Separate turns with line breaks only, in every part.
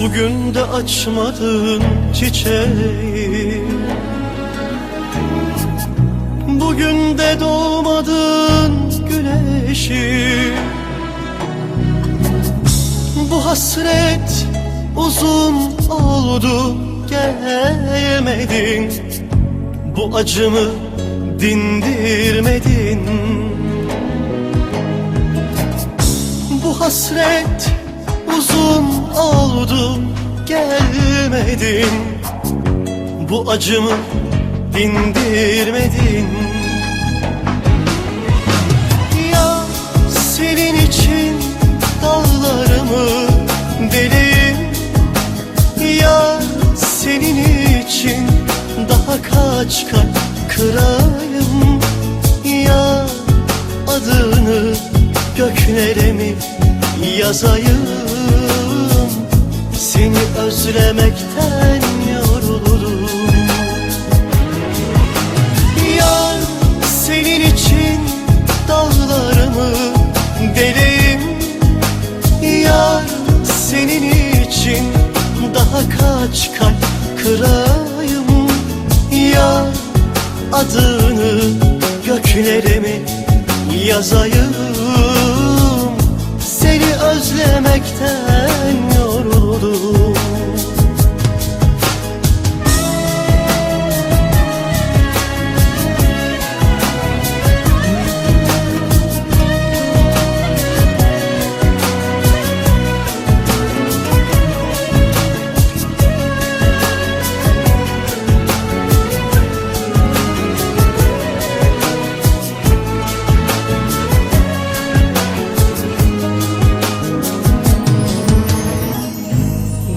Bugün de açmadın çiçeği. Bugün de doğmadın güneşi. Bu hasret uzun oldu gelmedin. Bu acımı dindirmedin. Bu hasret uzun oldu gelmedin. Bu acımı dindirmedin. Ya senin için dağlarımı deleyim. Ya senin için daha kaç kalp kırayım Ya adını göklere mi yazayım Seni özlemekten yorulurum Yar senin için dağlarımı deleyim. Yar senin için daha kaç kalp kırayım. Yar adını göklere mi yazayım özlemekten yoruldum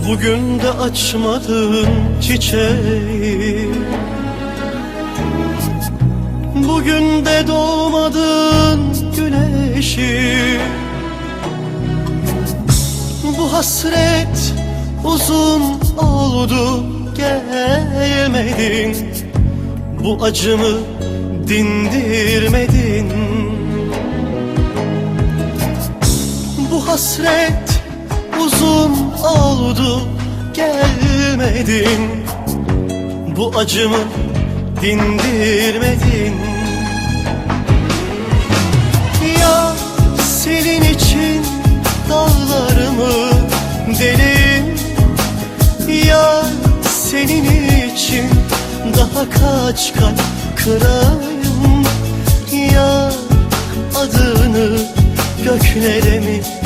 Bugün de açmadın çiçeği. Bugün de doğmadın güneşi. Bu hasret uzun oldu gelmedin. Bu acımı dindirmedin. Bu hasret uzun oldu gelmedin. Bu acımı dindirmedin. Ya senin için dağlarımı deleyim Ya senin için daha kaç kalp kırayım Ya adını göklere mi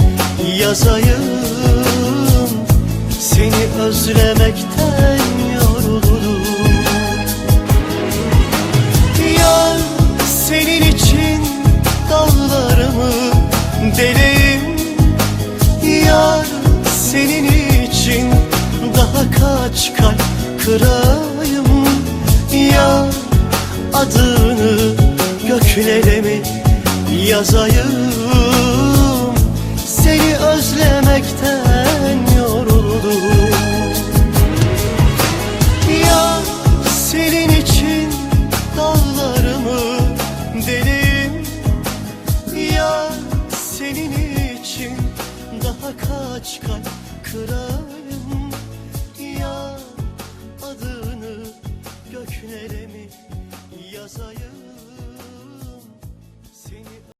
yazayım. Seni özlemekten yorulurum Yar senin için dağlarımı deleyim. Yar senin için daha kaç kalp kırayım